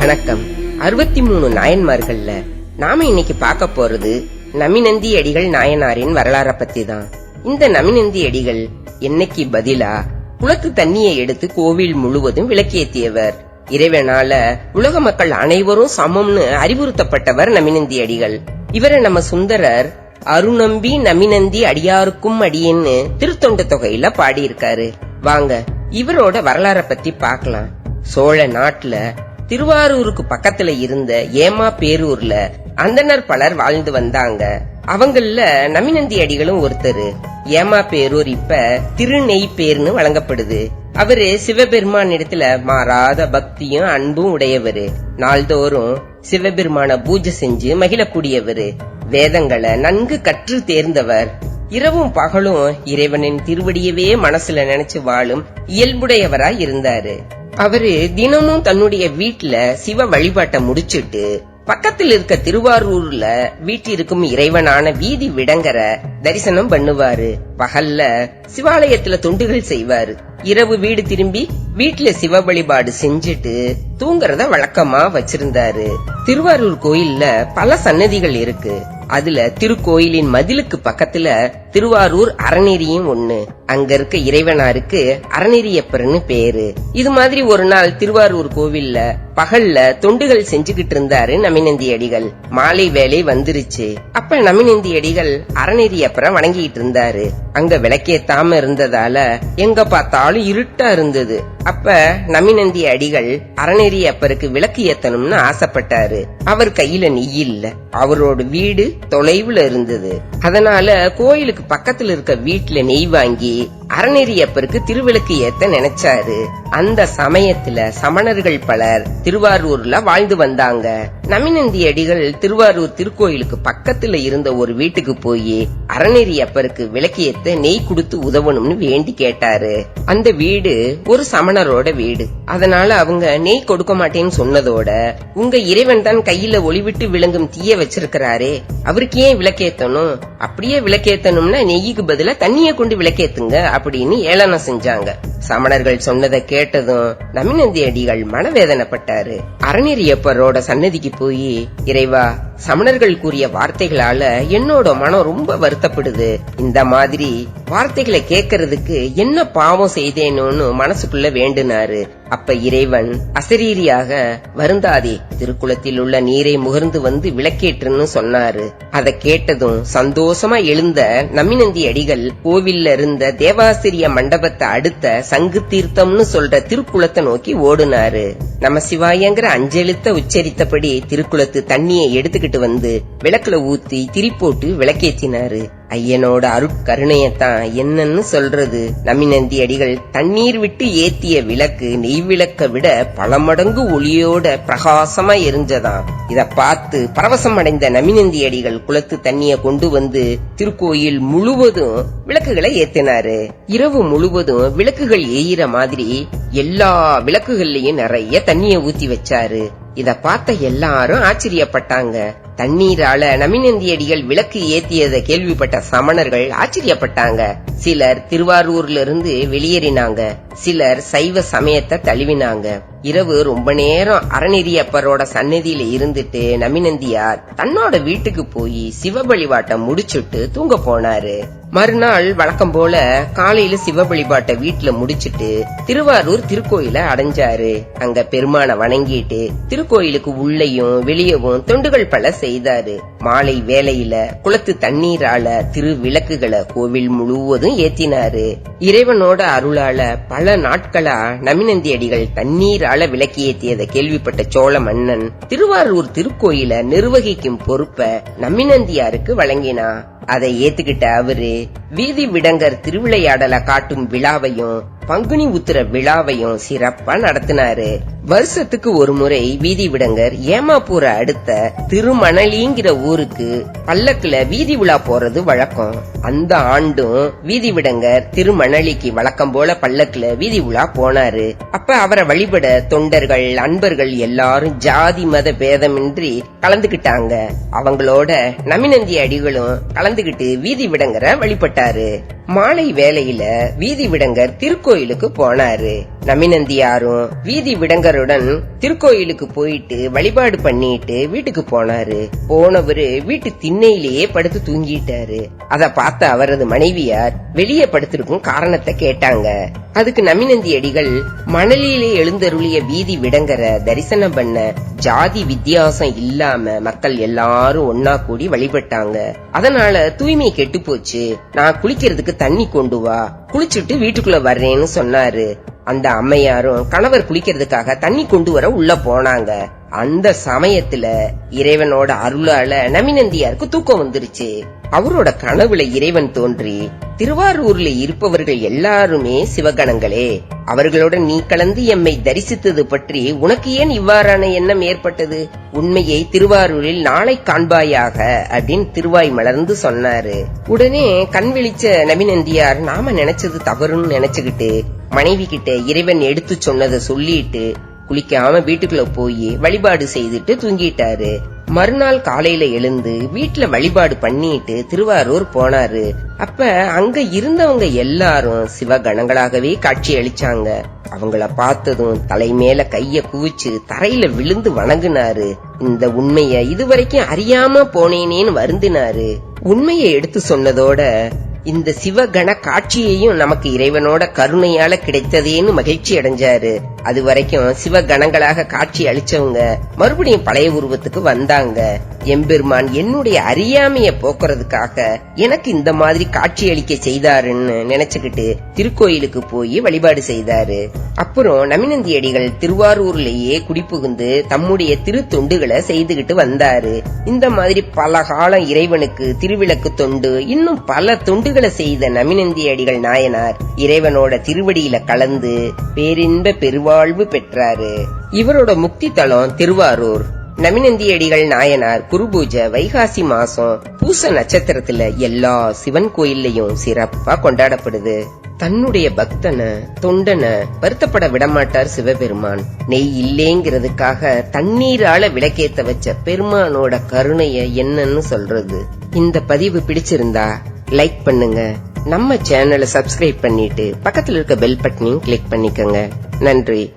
வணக்கம். அறுபத்தி மூணு நாயன்மார்கள்ல நாம இன்னைக்கு பார்க்க போறது நமிநந்தி அடிகள் நாயனாரின் வரலாற பத்தி தான் இந்த நமிநந்தி அடிகள் என்னைக்கு பதிலா குளத்து தண்ணியை எடுத்து கோவில் முழுவதும் விளக்கேத்தியவர். இறைவனால உலக மக்கள் அனைவரும் சமம்னு அறிவுறுத்தப்பட்டவர் நமிநந்தி அடிகள். இவரை நம்ம சுந்தரர் அருணம்பி நமிநந்தி அடியாருக்கும் அடியன்னு திருத்தொண்ட தொகையில பாடியிருக்காரு. வாங்க இவரோட வரலாற பத்தி பார்க்கலாம். சோழ நாட்டுல திருவாரூருக்கு பக்கத்துல இருந்த ஏமா பேரூர்ல அந்தனர் பலர் வாழ்ந்து வந்தாங்க. அவங்கள நமிநந்தி அடிகளும் ஒருத்தர். ஏமா பேரூர் இப்ப திருநெய்ப்பேர்னு வழங்கப்படுது. அவரு சிவபெருமான் இடத்துல மாறாத பக்தியும் அன்பும் உடையவரு. நாள்தோறும் சிவபெருமான பூஜை செஞ்சு மகிழக்கூடியவரு. வேதங்களை நன்கு கற்று தேர்ந்தவர். இரவும் பகலும் இறைவனின் திருவடியவே மனசுல நினைச்சு வாழும் இயல்புடையவராய் இருந்தாரு. அவரு தினமும் தன்னுடைய வீட்டுல சிவ வழிபாட்டை முடிச்சிட்டு பக்கத்தில் இருக்க திருவாரூர்ல வீட்டிற்கும் இறைவனான வீதி விடங்கர தரிசனம் பண்ணுவாரு. பகல்ல சிவாலயத்துல தொண்டுகள் செய்வாரு. இரவு வீடு திரும்பி வீட்டுல சிவ வழிபாடு செஞ்சுட்டு தூங்குறத வழக்கமா வச்சிருந்தாரு. திருவாரூர் கோயில்ல பல சன்னதிகள் இருக்கு. அதுல திருக்கோயிலின் மதிலுக்கு பக்கத்துல திருவாரூர் அறநெறியும் ஒண்ணு. அங்க இருக்க இறைவனாருக்கு அறநெறியப்பர்னு பேரு. இது மாதிரி ஒரு நாள் திருவாரூர் கோவில்ல பகல்ல தொண்டுகள் செஞ்சுகிட்டு இருந்தாரு நமிநந்தி அடிகள். மாலை வேலை வந்துருச்சு. அப்ப நமிநந்தி அடிகள் அறநெறியப்பரை வணங்கிட்டு இருந்தாரு. அங்க விளக்கேத்தாம இருந்ததால எங்க பார்த்தாலும் இருட்டா இருந்தது. அப்ப நமிநந்தி அடிகள் அறநெறி அப்பருக்கு விளக்கு ஏத்தணும்னு ஆசைப்பட்டாரு. அவர் கையில நெய் இல்ல. அவரோட வீடு தொலைவுல இருந்தது. அதனால கோயிலுக்கு பக்கத்துல இருக்க வீட்டுல நெய் வாங்கி அறநெறி அப்பருக்கு திருவிளக்கு ஏத்த நினைச்சாரு. அந்த சமயத்துல சமணர்கள் பலர் திருவாரூர்ல வாழ்ந்து வந்தாங்க. நமிநந்தி அடிகள் திருவாரூர் திருக்கோயிலுக்கு பக்கத்துல இருந்த ஒரு வீட்டுக்கு போய் அறநெறி அப்பருக்கு விளக்கு ஏத்த நெய் கொடுத்து உதவணும்னு வேண்டி கேட்டாரு. அந்த வீடு ஒரு சமணரோட வீடு. அதனால அவங்க நெய் கொடுக்க மாட்டேன்னு சொன்னதோட உங்க இறைவன் தான் கையில ஒளிவிட்டு விளங்கும் தீய வச்சிருக்கிறாரே அவருக்கு ஏன் விளக்கேத்தணும்? அப்படியே விளக்கேத்தணும்னா நெய்யுக்கு பதிலா தண்ணிய கொண்டு விளக்கேத்துங்க அப்படின்னு ஏளனம் செஞ்சாங்க. சமணர்கள் சொன்னதை கேட்டதும் நமிநந்தி அடிகள் மனவேதனைப்பட்டாரு. அறநெறியப்பரோட சன்னதிக்கு போய் இறைவா சமணர்கள் கூறிய வார்த்தைகளால என்னோட மனம் ரொம்ப வருத்தப்படுது. இந்த மாதிரி வார்த்தைகளை கேட்கறதுக்கு என்ன பாவம் செய்தேனோன்னு மனசுக்குள்ள வேண்டுனாரு. அப்ப இறைவன் அசரீரியாக வருந்தாதே திருக்குளத்தில் உள்ள நீரை முகர்ந்து வந்து விளக்கேற்றுன்னு சொன்னாரு. அதை கேட்டதும் சந்தோஷமா எழுந்த நமிநந்தி அடிகள் கோவில்ல இருந்த தேவாசிரிய மண்டபத்தை அடுத்த சங்கு தீர்த்தம்னு சொல்ற திருக்குளத்தை நோக்கி ஓடுனாரு. நம்ம சிவாயங்கிற அஞ்செழுத்த உச்சரித்தபடி திருக்குளத்து தண்ணியை எடுத்துக்கிட்டு வந்து விளக்குல ஊத்தி திரி போட்டு விளக்கேத்தினாரு. ஐயனோட அருட்கருணையத்தான் என்னன்னு சொல்றது. நமிநந்தி அடிகள் தண்ணீர் விட்டு ஏத்திய விளக்கு நெய் விளக்க விட பல மடங்கு ஒளியோட பிரகாசமா எரிஞ்சதாம். இத பார்த்து பரவசம் அடைந்த நமிநந்தி அடிகள் குளத்து தண்ணிய கொண்டு வந்து திருக்கோயில் முழுவதும் விளக்குகளை ஏத்தினாரு. இரவு முழுவதும் விளக்குகள் எய்கிற மாதிரி எல்லா விளக்குகள்லயும் நிறைய தண்ணிய ஊத்தி வச்சாரு. இத பார்த்த எல்லாரும் ஆச்சரியப்பட்டாங்க. தண்ணீரால நமிநந்தியடிகள் விளக்கு ஏத்தியத கேள்விப்பட்ட சமணர்கள் ஆச்சரியப்பட்டாங்க. சிலர் திருவாரூர்ல இருந்து வெளியேறினாங்க. சிலர் சைவ சமயத்தை தழுவினாங்க. இரவு ரொம்ப நேரம் அறநெறியப்பரோட சன்னதியில இருந்துட்டு நமிநந்தியார் தன்னோட வீட்டுக்கு போய் சிவ முடிச்சுட்டு தூங்க போனாரு. மறுநாள் வழக்கம் போல காலையில சிவ வழிபாட்டை வீட்டுல முடிச்சிட்டு திருவாரூர் திருக்கோயில அடைஞ்சாரு. அங்க பெருமான வணங்கிட்டு திருக்கோயிலுக்கு உள்ளேயும் வெளியவும் தொண்டுகள் பல செய்தாரு. மாலை வேலையில குளத்து தண்ணீரால திரு விளக்குகளை கோவில் முழுவதும் ஏத்தினாரு. இறைவனோட அருளால பல நாட்களா நமிநந்தி அடிகள் தண்ணீரால விளக்கி ஏத்தியதை கேள்விப்பட்ட சோழ மன்னன் திருவாரூர் திருக்கோயில நிர்வகிக்கும் பொறுப்ப நமிநந்தியாருக்கு வழங்கினா. அதை ஏத்துக்கிட்ட அவரு வீதி விடங்கர் திருவிளையாடல காட்டும் விழாவையும் பங்குனி உத்திர விழாவையும் சிறப்பா நடத்தினாரு. வருஷத்துக்கு ஒரு முறை வீதி விடங்கர் ஏமாப்பூர அடுத்த திருமணலிங்கிற ஊருக்கு பல்லக்குல வீதி விழா போறது வழக்கம். அந்த ஆண்டும் வீதி விடங்கர் திருமணலிக்கு வழக்கம் போல பல்லக்குல வீதி விழா போனாரு. அப்ப அவரை வழிபட தொண்டர்கள் அன்பர்கள் எல்லாரும் ஜாதி மத பேதமின்றி கலந்துகிட்டாங்க. அவங்களோட நமிநந்தி அடிகளும் கலந்துகிட்டு வீதி விடங்கரை வழிபட்டாரு. மாலை வேளையில வீதி விடங்கர் கோயிலுக்கு போனாரு. நமினந்தியாரும் வீதி விடங்கருடன் திருக்கோயிலுக்கு போயிட்டு வழிபாடு பண்ணிட்டு வீட்டுக்கு போனாரு. போனவரு வீட்டு திண்ணையிலேயே படுத்து தூங்கிட்டாரு. அத பார்த்த அவரது மனைவியார் வெளியே படுத்திருக்கும் காரணத்தை கேட்டாங்க. அதுக்கு நமிநந்தி அடிகள் மணலிலே எழுந்தருளிய வீதி விடங்கர தரிசனம் பண்ண ஜாதி வித்தியாசம் இல்லாம மக்கள் எல்லாரும் ஒன்னா கூடி வழிபட்டாங்க. அதனால தூய்மை கெட்டு போச்சு. நான் குளிக்கிறதுக்கு தண்ணி கொண்டு வா. குளிச்சுட்டு வீட்டுக்குள்ள வர்றேன்னு சொன்னாரு. அந்த அம்மையாரும் கணவர் குளிக்கிறதுக்காக தண்ணி கொண்டு வர உள்ள போனாங்க. அந்த சமயத்துல இறைவனோட அருளால நமினந்தியாருக்கு தூக்கம் வந்துருச்சு. அவரோட கனவுல இறைவன் தோன்றி திருவாரூர்ல இருப்பவர்கள் எல்லாருமே சிவகணங்களே அவர்களோட நீ கலந்து எம்மை தரிசித்தது பற்றி உனக்கு ஏன் இவ்வாறான எண்ணம் ஏற்பட்டது? உண்மையை திருவாரூரில் நாளை காண்பாயாக அப்படின்னு திருவாய் மலர்ந்து சொன்னாரு. உடனே கண் விழிச்ச நபிநந்தியார் நாம நினைச்சது தவறுன்னு நினைச்சுக்கிட்டு மனைவி கிட்ட இறைவன் எடுத்து சொன்னதை சொல்லிட்டு குளிக்காம வீட்டுக்குள்ள போய் வழிபாடு செய்துட்டு தூங்கிட்டாரு. மறுநாள் காலையில எழுந்து வீட்டுல வழிபாடு பண்ணிட்டு திருவாரூர் போனாரு. அப்ப அங்க இருந்தவங்க எல்லாரும் சிவகணங்களாகவே காட்சி அளிச்சாங்க. அவங்கள பார்த்ததும் தலை மேல கைய குவிச்சு தரையில விழுந்து வணங்குனாரு. இந்த உண்மைய இதுவரைக்கும் அறியாம போனேனேன்னு வருந்தினாரு. உண்மையை எடுத்து சொன்னதோட இந்த சிவகண காட்சியையும் நமக்கு இறைவனோட கருணையால கிடைத்ததேன்னு மகிழ்ச்சி அடைஞ்சாரு. அது வரைக்கும் சிவகணங்களாக காட்சி அளிச்சவங்க மறுபடியும் பழைய உருவத்துக்கு வந்தாங்க. எம்பெருமான் என்னுடைய அறியாமைய போக்குறதுக்காக எனக்கு இந்த மாதிரி காட்சி அளிக்க செய்தாருன்னு நினைச்சுக்கிட்டு திருக்கோயிலுக்கு போய் வழிபாடு செய்தாரு. அப்புறம் நமினந்தி அடிகள் திருவாரூர்லயே குடிபுகுந்து தம்முடைய திருத்தொண்டுகளை செய்துகிட்டு வந்தாரு. இந்த மாதிரி பல காலம் இறைவனுக்கு திருவிளக்கு தொண்டு இன்னும் பல தொண்டுகளை செய்த நமினந்தி அடிகள் நாயனார் இறைவனோட திருவடியில கலந்து பேரின்ப பெருவா வாழ்வு பெற்றாரு. இவரோட முக்தி தலம் திருவாரூர். நமினந்தியடிகள் நாயனார் குருபூஜை வைகாசி மாசம். பூச நட்சத்திரத்துல எல்லா சிவன் கோயில்லையும் சிறப்பா கொண்டாடப்படுது. தன்னுடைய பக்தனை தொண்டனை வருத்தப்பட விடமாட்டார் சிவபெருமான். நெய் இல்லேங்கிறதுக்காக தண்ணீரால விளக்கேத்த வச்ச பெருமானோட கருணைய என்னன்னு சொல்றது. இந்த பதிவு பிடிச்சிருந்தா லைக் பண்ணுங்க. நம்ம சேனலை சப்ஸ்கிரைப் பண்ணிட்டு பக்கத்தில் இருக்க பெல் பட்டனையும் கிளிக் பண்ணிக்கோங்க. நன்றி.